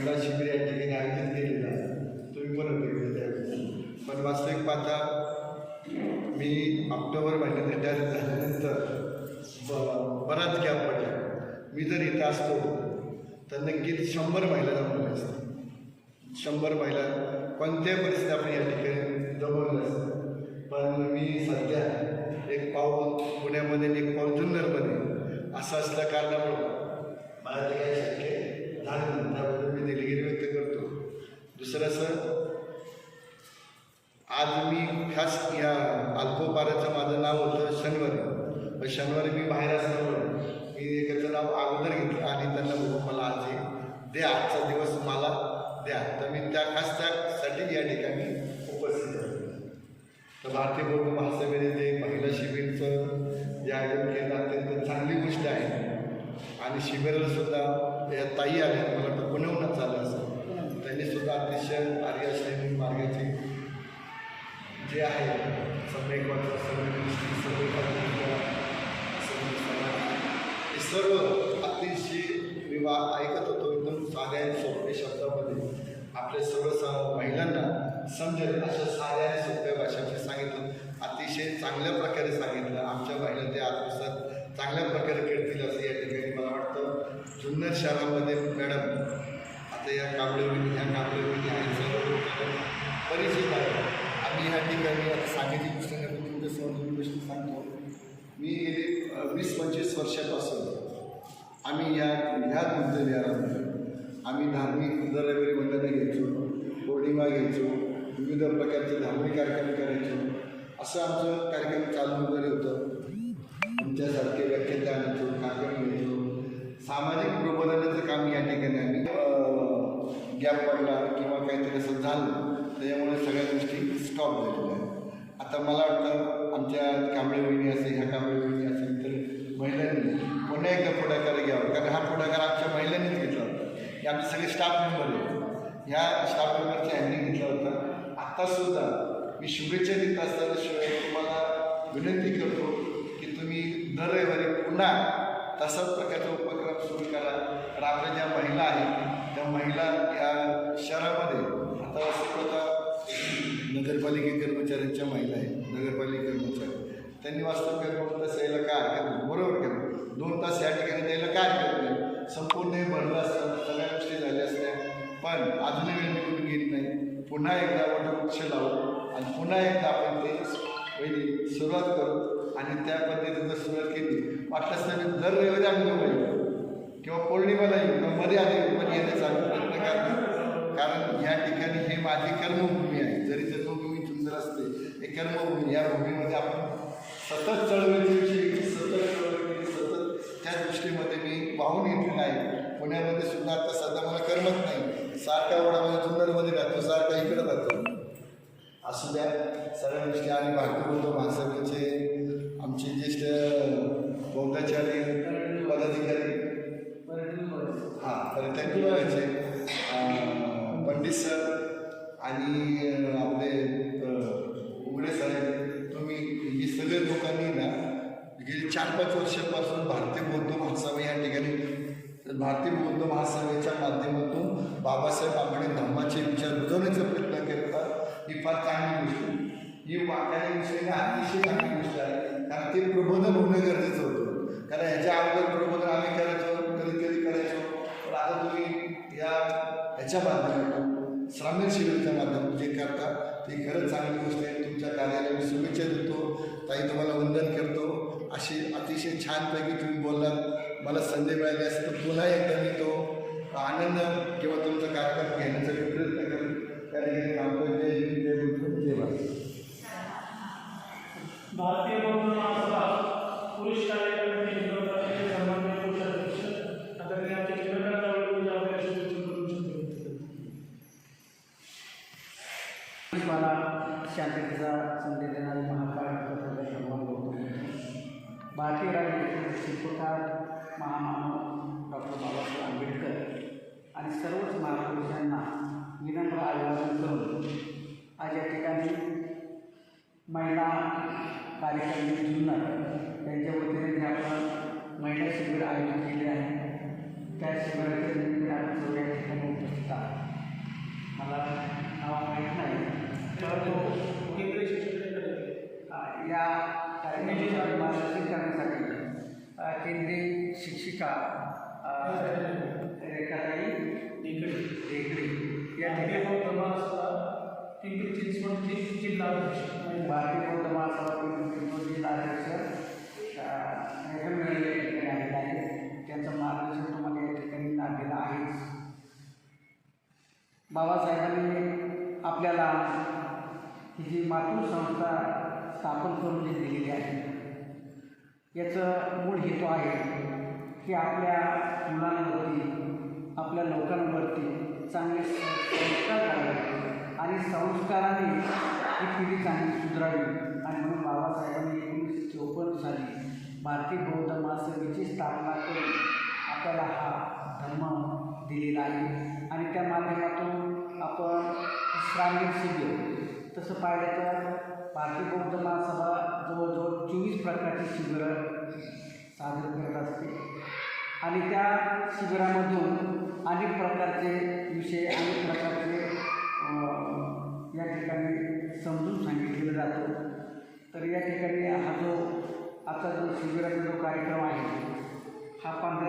आणि शिबिर या ठिकाणी आयोजित केलेलं तुम्ही पण होते त्यावेळेस पण वास्तविक पाहता मी ऑक्टोबर महिन्यात रिटायर झाल्यानंतर ब बराच गॅप पडला. मी जर इथं असतो तर नक्कीच शंभर महिला जमवल्या असतात शंभर महिला कोणत्याही परिस्थितीत आपण या ठिकाणी जमवलं असतं पण मी सध्या एक पाऊल पुण्यामध्ये एक पाऊल जुन्नरमध्ये असं असल्या कारणामुळं मला ते काही शक्य झालं नाही त्याबद्दल मी दिलगिरी व्यक्त करतो दुसरं असं आज मी खास या अल्पोपाराचं माझं नाव होतं शनिवारी. पण शनिवारी मी बाहेर असल्यामुळं मी एकाचं नाव अगोदर घेतलं आणि त्यांना बोलू मला आज हे द्या आजचा दिवस मला द्या. तर मी त्या खास त्यासाठी या ठिकाणी उपस्थित आहे. तर भारतीय बौद्ध महासभेने जे महिला शिबिरचं जे आयोजन केलं अत्यंत चांगली गोष्ट आहे. आणि शिबिराला सुद्धा या ताई आल्या मला वाटतं पुण्याहूनच चाललं असं. त्यांनी सुद्धा अतिशय आर्य सैनिक मार्गाचे जे आहे सम्यक वाचा सम्यक दृष्टी सम्यक हे सर्व अतिशय विवाह ऐकत होतो एकदम साध्या आणि सोप्या शब्दामध्ये. आपल्या सर्व स- महिलांना समजेल अशा साध्या आणि सोप्या भाषेमध्ये सांगितलं. अतिशय चांगल्या प्रकारे सांगितलं. आमच्या महिला ते आत्मसात चांगल्या प्रकारे खेळतील असं या ठिकाणी मला वाटतं. जुन्नर शहरामध्ये मॅडम आता या कांबळेवणी आम्ही आता सांगितली पुस्तकाबद्दल तुमच्यासमोर दोन गोष्टी सांगतो. मी गेली वीस पंचवीस वर्षापासून आम्ही या ह्या गुंतविहारामध्ये आम्ही धार्मिक दर रविवारी वंदना घ्यायचो पौर्णिमा घ्यायचो विविध प्रकारचे धार्मिक कार्यक्रम करायचो. असं आमचं कार्यक्रम चालू वगैरे होतं. तुमच्यासारखे व्याख्याता आणायचो कार्यक्रम घ्यायचो सामाजिक प्रबोधनाचं काम या ठिकाणी आम्ही गॅप पडला किंवा काहीतरी असं झालं त्याच्यामुळे सगळ्या गोष्टी स्टॉप झालेलं आहे आता मला वाटतं आमच्या कांबळे वहिनी असेल ह्या कांबळे वहिनी असेल तर महिलांनी पुन्हा एकदा पुढाकार घ्यावा. कारण हा पुढाकार आमच्या महिलांनीच घेतला होता. हे आमचे सगळे स्टाफ मेंबर आहेत. ह्या स्टाफ मेंबरच्या ह्यांनी घेतला होता. आत्तासुद्धा मी शुभेच्छा देत असताना शिवाय तुम्हाला विनंती करतो की तुम्ही दर रविवारी पुन्हा तसाच प्रकारचा उपक्रम सुरू करा. कारण आपल्या ज्या महिला आहेत त्या महिला या शहरामध्ये आता असं नगरपालिके कर्मचाऱ्यांच्या महिला आहेत नगरपालिका कर्मचारी. त्यांनी वास्तव दोन तास यायला काय हरकत नाही बरोबर का दोन तास या ठिकाणी द्यायला काय हरकत नाही संपूर्ण हे भरलं असतं सगळ्या गोष्टी झाल्या असत्या. पण अजूनही वेळ निघून गेली नाही. पुन्हा एकदा वटवृक्ष लावू आणि पुन्हा एकदा आपण ते पहिली सुरुवात करू आणि त्या पद्धतीनं सुरुवात केली वाटलंच नाही दर रविवारी आम्ही दोघं येऊ किंवा पौर्णिमेला येऊ किंवा मध्ये आधी पण येण्याचा प्रयत्न करणार कारण या ठिकाणी हे माझी कर्मभूमी आहे. जरी जर असते हे कर्मभूमी या भूमीमध्ये आपण सतत चळवळीची सतत चळवळी सतत त्या दृष्टीमध्ये मी वाहून घेतलेलं आहे पुण्यामध्ये सुद्धा आता सध्या मला करमत नाही सारखा म्हणजे जुन्नरमध्ये राहतो सारखा इकडं राहतो असू द्या सगळ्या गोष्टी आणि भारतीय बौद्ध महासभेचे आमचे ज्येष्ठ बौद्धाचार्य पदाधिकारी हां पर्यटन विभागाचे पंडित सर आणि पाच वर्षापासून भारतीय बौद्ध महासभा या ठिकाणी भारतीय बौद्ध महासभेच्या माध्यमातून बाबासाहेब आंबेडकर धर्माचे विचार रुजवण्याचा प्रयत्न करतात ही फार चांगली गोष्ट. ही वाटायला विषयी अतिशय चांगली गोष्ट आहे. कारण ते प्रबोधन होणं गरजेचं होतं. कारण ह्याच्या अगोदर प्रबोधन आम्ही करायचो कधी कधी करायचो. पण आता तुम्ही या ह्याच्या माध्यमातून श्रामीण शिबिरच्या माध्यमातून जे करता ती खरंच चांगली गोष्ट आहे. तुमच्या कार्याला मी शुभेच्छा देतो. ताई तुम्हाला वंदन करतो. अशी अतिशय छानपैकी तुम्ही बोललात. मला संधी मिळाली असेल तर पुन्हा एकदा मी तो आनंद किंवा तुमचा कार्यक्रम घेण्याचा मी प्रयत्न करेन. कारण जय हिंद, जय बुद्ध, जय भारत भारतीय महासभा पुरुष कार्यक्रम शिल्पकार महामानव डॉक्टर बाबासाहेब आंबेडकर आणि सर्वच महापुरुषांना विनम्र अभिवादन करून आज या ठिकाणी महिला कार्यक्रम जुन्नर त्यांच्या वतीने जे आपण महिला शिबिर आयोजित केले आहे. त्या शिबिराच्या निमित्ताने आपण सर्व या ठिकाणी उपस्थित आहोत. मला नाव माहीत नाही परंतु या कार्यक्रमाचे मार्गदर्शन करण्यासाठी केंद्रीय शिक्षिका रेखाताई इकडे रेगडे या ठिकाणी पिंपरी चिंचवड जिल्हा अध्यक्ष. भारतीय बौद्ध महासभा पिंपरी जिल्हा अध्यक्ष. मिळाले या ठिकाणी आलेले आहेत. त्यांचं मार्गदर्शन तुम्हाला या ठिकाणी लाभलेलं आहेच बाबासाहेबांनी आपल्याला ही जी मातृ संस्था स्थापन करून जी दिलेली आहे याचं मूळ हेतू आहे की आपल्या मुलांवरती आपल्या लोकांवरती चांगले संस्कार करावे आणि संस्काराने ही पिढी चांगली सुधारावी. आणि म्हणून बाबासाहेबांनी एकोणीसशे चौपन्न साली भारतीय बौद्ध महासभेची स्थापना करून आपल्याला हा धर्म दिलेला आहे. आणि त्या माध्यमातून आपण श्रावणी शिबिर तसं पाहिलं तर भारतीय बौद्ध सभा जवळजवळ चोवीस प्रकारची शिबिरं सादर करत असते. आणि त्या शिबिरामधून अनेक प्रकारचे विषय अनेक प्रकारचे या ठिकाणी समजून सांगितलेलं जातो. तर या ठिकाणी हा जो आता जो शिबिराचा जो कार्यक्रम आहे हा पंधरा